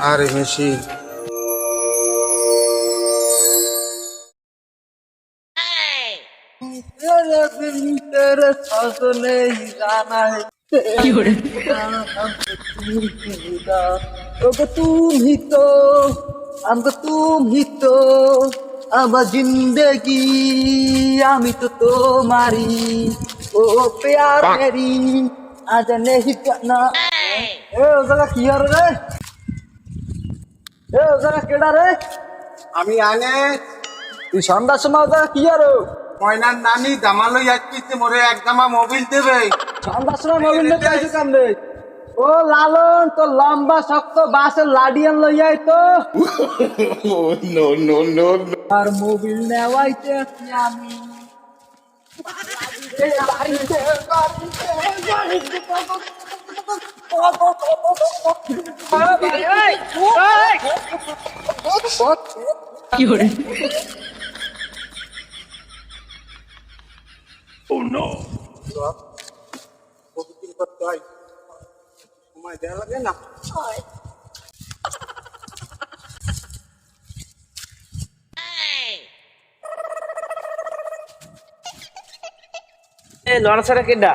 আর machine তুমি তো আমাকে তুমি তো আমার জিন্দগি আমি তো তোমারি ও প্যার মেরি আজ নেহি জানা এ ও জায়গা কি আর রে? এ ওজালা কেডা রে? আমি আনে। তুই সন্ধ্যার সময় ওজালা কি আর? ময়নার নানি দামালো যাচ্ছিতে মোরে এক দামা মোবিল দেবে। সন্ধ্যার সময় মোবিল নিতে আইছো কামনে ও লালন তো লম্বা শক্ত বাসের লাডিয়ান লইয়াই তো। নো নো নো আর মোবিল নেওয়াইতে আছি আমি প্রতিদিন করতে হয় সময় দেওয়া লাগে না এ লড়াছাড়া কেডা?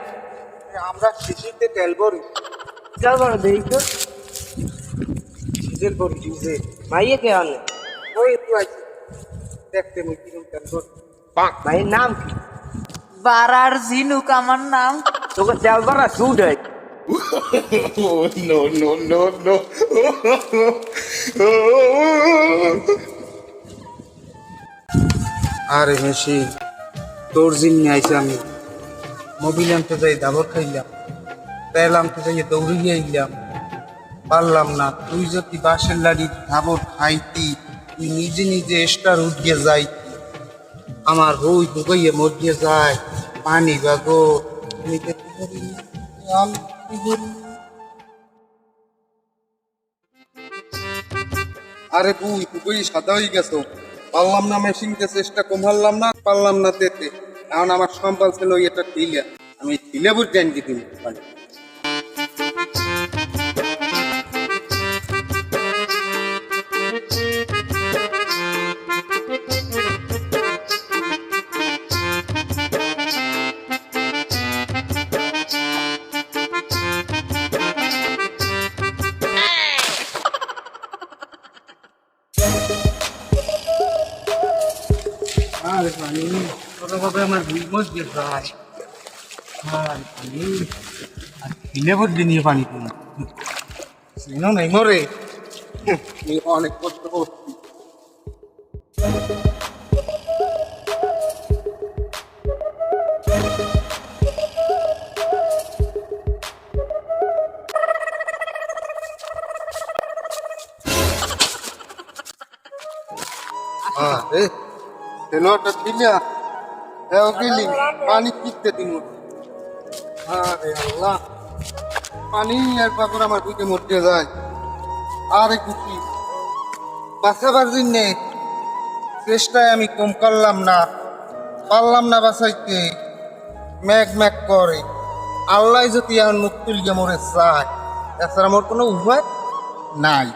আমরা শিশিতে তেল ভরি। চল বড় দেই তো। ডিজেল ভরি ডিজেল মাইয়ে কে আনে? ওই একটু আইছি দেখতে মুই কিরম ভরি মাইয়ের নাম কি? বারার ঝিনুক আমার নাম। তোকে তেল ভরা সুট হয়। No no no no. আরে মেশিন তোর জিন আইছি আমি। মোবিল আনতে যাই দাবর খাইলাম। তেল আনতে যাই দৌড়িয়ে আইলাম। পারলাম না। তুই যদি বাসের লাড়ি ধাবর খাইতি, তুই নিজে নিজে এস্টার উঠিয়ে যাইতি। আমার রুই হুগাইয়ে মরিয়ে যায়। পানি বাগো? আরে বুই সাদা হয়ে গেছো। পারলাম না, মেশিনকে চেষ্টা কমালাম না, পারলাম না তেতে। এখন আমার সম্পাল ছিল এটা ঢিলে। আমি ঢিলে বুঝ জানি তুমি? পানি। কোনোভাবে আমার দুই মাস দিয়ে যায় আর পানি। আর ঢিলে বুঝ নিয়ে পানি তুমি চিনো নাই মরে। অনেক কষ্ট করছি। আরে তেলোটা দিলা এও গেলি পানি কিনতে দিন আরে আল্লাহ পানি আর পাকর আমার বুকে মরতে যায়। আরে কুচি বাঁচাবার জন্যে চেষ্টায় আমি কম করলাম না। পারলাম না বাঁচাইতে। ম্যাক ম্যাক করে। আল্লাহ যদি আমার মুখ তুলিয়ে মরে চায় এছাড়া আমার কোনো উপায় নাই।